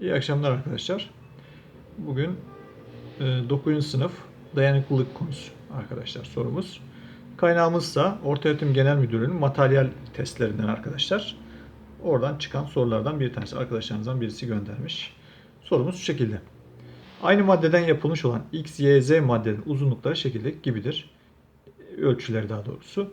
İyi akşamlar arkadaşlar. Bugün e, 9. sınıf dayanıklılık konusu arkadaşlar sorumuz. Kaynağımızsa Ortaöğretim Genel Müdürlüğü'nün materyal testlerinden arkadaşlar. Oradan çıkan sorulardan bir tanesi arkadaşlarınızdan birisi göndermiş. Sorumuz şu şekilde. Aynı maddeden yapılmış olan X, Y, Z maddenin uzunlukları şekildeki gibidir. Ölçüleri daha doğrusu.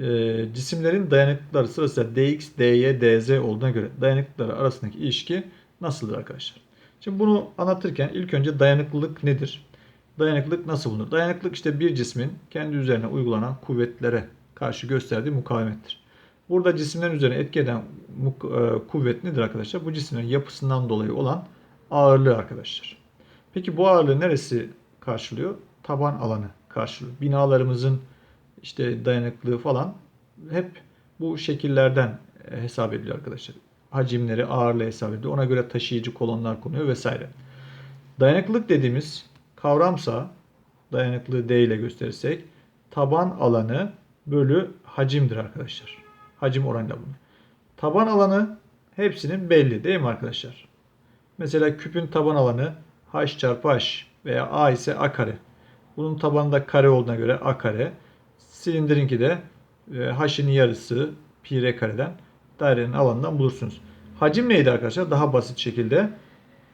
E, cisimlerin dayanıklıkları sırasıyla dx, dy, dz olduğuna göre dayanıklıkları arasındaki ilişki nasıldır arkadaşlar? Şimdi bunu anlatırken ilk önce dayanıklılık nedir? Dayanıklılık nasıl bulunur? Dayanıklılık işte bir cismin kendi üzerine uygulanan kuvvetlere karşı gösterdiği mukavemettir. Burada cisimlerin üzerine etki eden e, kuvvet nedir arkadaşlar? Bu cisimlerin yapısından dolayı olan ağırlığı arkadaşlar. Peki bu ağırlığı neresi karşılıyor? Taban alanı karşılıyor. Binalarımızın işte dayanıklılığı falan hep bu şekillerden e, hesap ediliyor arkadaşlar. Hacimleri, ağırlığı hesap ediliyor. Ona göre taşıyıcı kolonlar konuyor vesaire. Dayanıklılık dediğimiz kavramsa dayanıklılığı D ile gösterirsek taban alanı bölü hacimdir arkadaşlar. Hacim oranıyla bunu. Taban alanı hepsinin belli değil mi arkadaşlar? Mesela küpün taban alanı h çarpı h veya a ise a kare. Bunun tabanında kare olduğuna göre a kare. Silindirinki de e, h'in yarısı pi r kareden dairenin alanından bulursunuz. Hacim neydi arkadaşlar? Daha basit şekilde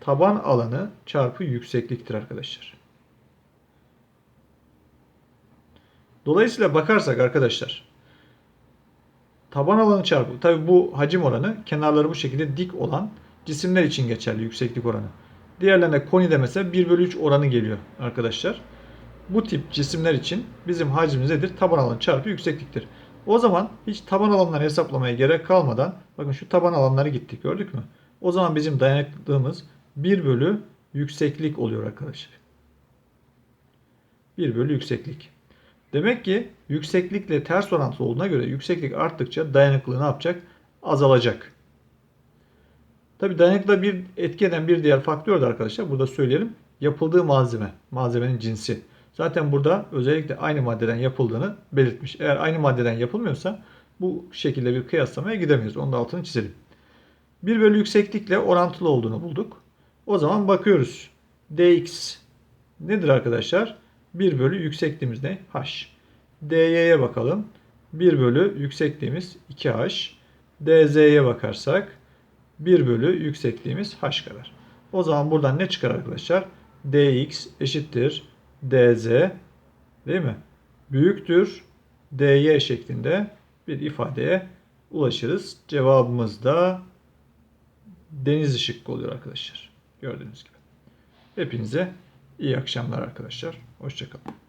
taban alanı çarpı yüksekliktir arkadaşlar. Dolayısıyla bakarsak arkadaşlar taban alanı çarpı tabi bu hacim oranı kenarları bu şekilde dik olan cisimler için geçerli yükseklik oranı. Diğerlerine konide mesela 1 bölü 3 oranı geliyor arkadaşlar. Bu tip cisimler için bizim hacmimiz nedir? Taban alanı çarpı yüksekliktir. O zaman hiç taban alanları hesaplamaya gerek kalmadan bakın şu taban alanları gittik gördük mü? O zaman bizim dayanıklılığımız 1 bölü yükseklik oluyor arkadaşlar. 1 bölü yükseklik. Demek ki yükseklikle ters orantılı olduğuna göre yükseklik arttıkça dayanıklılığı ne yapacak? Azalacak. Tabi dayanıklığa bir etki eden bir diğer faktör de arkadaşlar burada söyleyelim. Yapıldığı malzeme, malzemenin cinsi. Zaten burada özellikle aynı maddeden yapıldığını belirtmiş. Eğer aynı maddeden yapılmıyorsa bu şekilde bir kıyaslamaya gidemeyiz. Onun altını çizelim. 1 bölü yükseklikle orantılı olduğunu bulduk. O zaman bakıyoruz. dx nedir arkadaşlar? 1 bölü yüksekliğimiz ne? h. dy'ye bakalım. 1 bölü yüksekliğimiz 2h. dz'ye bakarsak 1 bölü yüksekliğimiz h kadar. O zaman buradan ne çıkar arkadaşlar? dx eşittir dz değil mi? Büyüktür dy şeklinde bir ifadeye ulaşırız. Cevabımız da deniz şıkkı oluyor arkadaşlar. Gördüğünüz gibi. Hepinize iyi akşamlar arkadaşlar. Hoşçakalın.